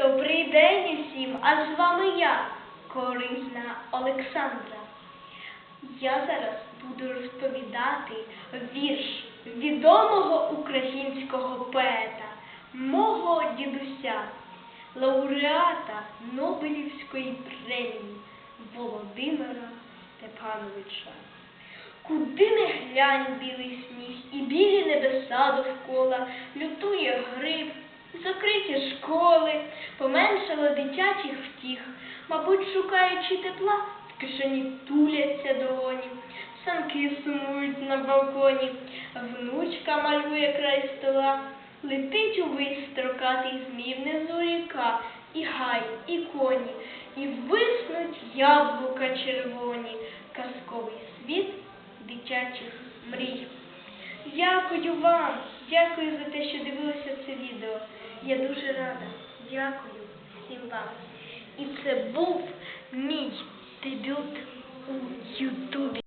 Добрий день усім, а з вами я, Корисна Олександра. Я зараз буду розповідати вірш відомого українського поета, мого дідуся, лауреата Нобелівської премії Володимира Степановича. Куди не глянь білий сніг, і білі небеса довкола, лютує гриб, закриті школи, поменшало дитячих втіх, мабуть, шукаючи тепла, в кишені туляться долоні, санки сумують на балконі, внучка малює край стола, летить увесь строкатий змій внизу ріка, і гай, і коні, і виснуть яблука червоні, казковий світ дитячих мрій. Дякую вам, дякую за те, що дивилися це відео. Я дуже рада. Дякую всім вам. І це був мій дебют у Ютубі.